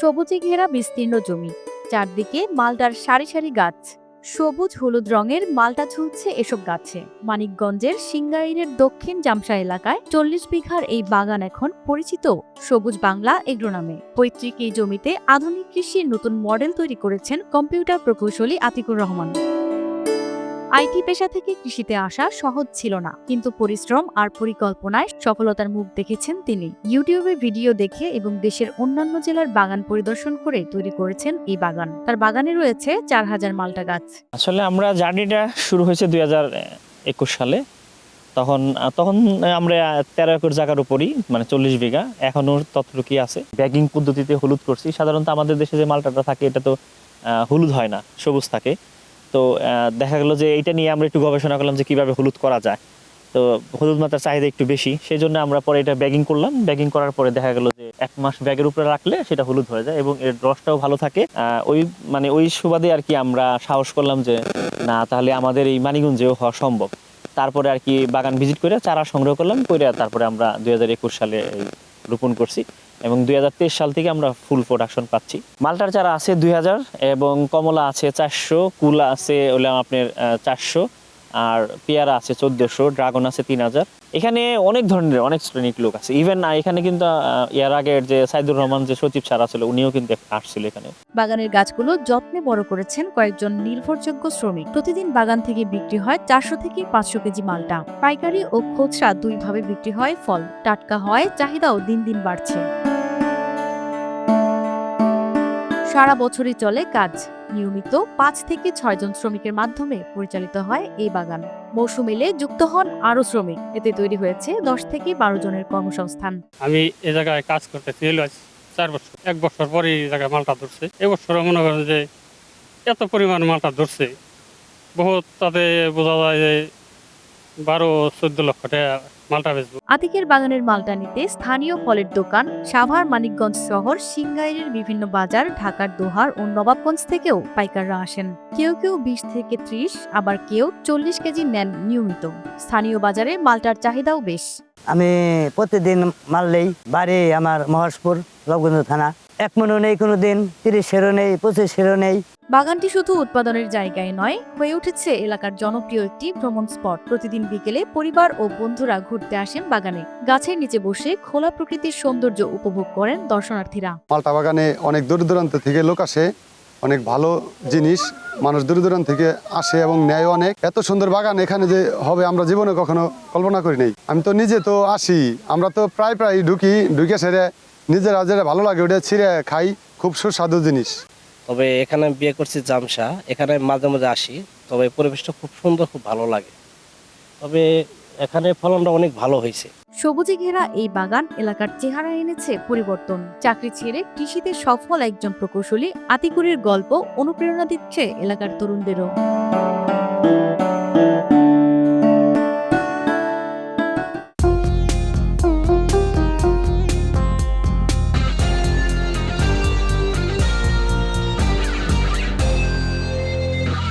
সবুজে ঘেরা বিস্তীর্ণ জমি। চারদিকে মালটার সারি সারি গাছ। সবুজ হলুদ রঙের মালটা ঝুলছে এসব গাছে। মানিকগঞ্জের সিঙ্গাইরের দক্ষিণ জামসা এলাকায় চল্লিশ বিঘার এই বাগান এখন পরিচিত সবুজ বাংলা এগ্রো নামে। পৈতৃক এই জমিতে আধুনিক কৃষির নতুন মডেল তৈরি করেছেন কম্পিউটার প্রকৌশলী আতিকুর রহমান। আইটি পেশা থেকে কৃষিতে আসা সহজ ছিল না, কিন্তু পরিশ্রম আর পরিকল্পনায় সফলতার মুখ দেখেছেন তিনি। ইউটিউবে ভিডিও দেখে এবং দেশের অন্যান্য জেলার বাগান পরিদর্শন করে তৈরি করেছেন এই বাগান। তার বাগানে রয়েছে চার হাজার মাল্টা গাছ। আসলে আমরা জার্নিটা শুরু হয়েছে দুই একুশ সালে। তখন তখন আমরা তেরো একর জায়গার উপরই মানে চল্লিশ বিঘা। এখনও ততটুকুই আছে। ব্যাগিং পদ্ধতিতে হলুদ করছি। সাধারণত আমাদের দেশে যে মালটাটা থাকে, এটা তো হলুদ হয় না, সবুজ থাকে। তো দেখা গেল যে এইটা নিয়ে আমরা একটু গবেষণা করলাম যে কীভাবে হলুদ করা যায়। তো হলুদ মাত্রার চাহিদা একটু বেশি সেই জন্য আমরা পরে এটা ব্যাগিং করলাম। ব্যাগিং করার পরে দেখা গেল যে এক মাস ব্যাগের উপরে রাখলে সেটা হলুদ হয়ে যায় এবং এর রসটাও ভালো থাকে। ওই মানে ওই সুবাদে আর কি আমরা সাহস করলাম যে না, তাহলে আমাদের এই মানিগঞ্জেও হওয়া সম্ভব। তারপরে আর কি বাগান ভিজিট করে চারা সংগ্রহ করলাম, করে তারপরে আমরা দুই হাজার একুশ সালে রোপণ করছি এবং দুই হাজার তেইশ সাল থেকে আমরা ফুল প্রোডাকশন পাচ্ছি। মালটার চারা আছে দুই হাজার এবং কমলা আছে চারশো, কুলা আছে ওলাম আপনার চারশো, আর পেয়ারা আছে চোদ্দশো, ড্রাগন আছে তিন হাজার। এখানে অনেক ধরনের, অনেক শ্রেণির লোক আছে। ইভেন এখানে কিন্তু এর আগের যে সাইদুর রহমান, যে সচিব স্যার ছিল উনিও কিন্তু আসছিল এখানে। বাগানের গাছগুলো যত্নে বড় করেছেন কয়েকজন নির্ভরযোগ্য শ্রমিক। প্রতিদিন বাগান থেকে বিক্রি হয় চারশো থেকে পাঁচশো কেজি মালটা। পাইকারি ও খুচরা দুইভাবে বিক্রি হয় ফল। টাটকা হয়, চাহিদাও দিন দিন বাড়ছে। সারা বছরই চলে কাজ। নিয়মিত পাঁচ থেকে ছয় জন শ্রমিকের মাধ্যমে পরিচালিত হয় এই বাগান। মৌসুম এলে যুক্ত হন আরও শ্রমিক। এতে তৈরি হয়েছে দশ থেকে বারো জনের কর্মসংস্থান। আমি এ জায়গায় কাজ করতে চার বছর। এক বছর পরে এই জায়গায় মালটা ধরছে। এবছর মনে করেন যে এত পরিমাণ মালটা ধরছে, বহুত তাতে বোঝা যায় যে বারো চোদ্দ লক্ষ টাকা মালটা বেচবো। আতিকের বাগানের মালটা নিতে স্থানীয় ফলের দোকান সাভার মানিকগঞ্জ শহর সিংগাইরের বিভিন্ন বাজার ঢাকার দোহার ও নবাবগঞ্জ থেকেও পাইকাররা আসেন। কেউ কেউ বিশ থেকে ত্রিশ আবার কেউ চল্লিশ কেজি নেন নিয়মিত। স্থানীয় বাজারে মালটার চাহিদাও বেশ। আমি প্রতিদিন মারলেই বাড়ি আমার মহেশপুর লবগঞ্জ থানা। এক মনও নেই কোনো দিন তিরিশেরও নেই পঁচিশেরও নেই। বাগানটি শুধু উৎপাদনের জায়গায় নয় হয়ে উঠেছে এলাকার জনপ্রিয় একটি ভ্রমণ স্পট। প্রতিদিন বিকেলে পরিবার ও বন্ধুরা ঘুরতে আসেন বাগানে। গাছের নিচে বসে খোলা প্রকৃতির সৌন্দর্য উপভোগ করেন দর্শনার্থীরা। মালটা বাগানে অনেক দূর দূরান্ত থেকে লোক আসে অনেক ভালো জিনিস মানুষ দূর দূরান্ত থেকে আসে এবং নেয় অনেক। এত সুন্দর বাগান এখানে যে হবে আমরা জীবনে কখনো কল্পনা করি নাই। আমি তো নিজে তো আসি আমরা তো প্রায় প্রায় ঢুকি ঢুকে সেরে নিজেরা যেটা ভালো লাগে ওটা ছিঁড়ে খাই খুব সুস্বাদু জিনিস। তবে এখানে বিয়ে করছি জামসা এখানে মাঝে মাঝে আসি তবে পরিবেশটা খুব সুন্দর খুব ভালো লাগে। তবে এখানে ফলনটা অনেক ভালো হয়েছে। সবুজে ঘেরা এই বাগান এলাকার চেহারা এনেছে পরিবর্তন। চাকরি ছেড়ে কৃষিতে সফল একজন প্রকৌশলী আতিকুরের গল্প অনুপ্রেরণা দিচ্ছে এলাকার তরুণদেরও।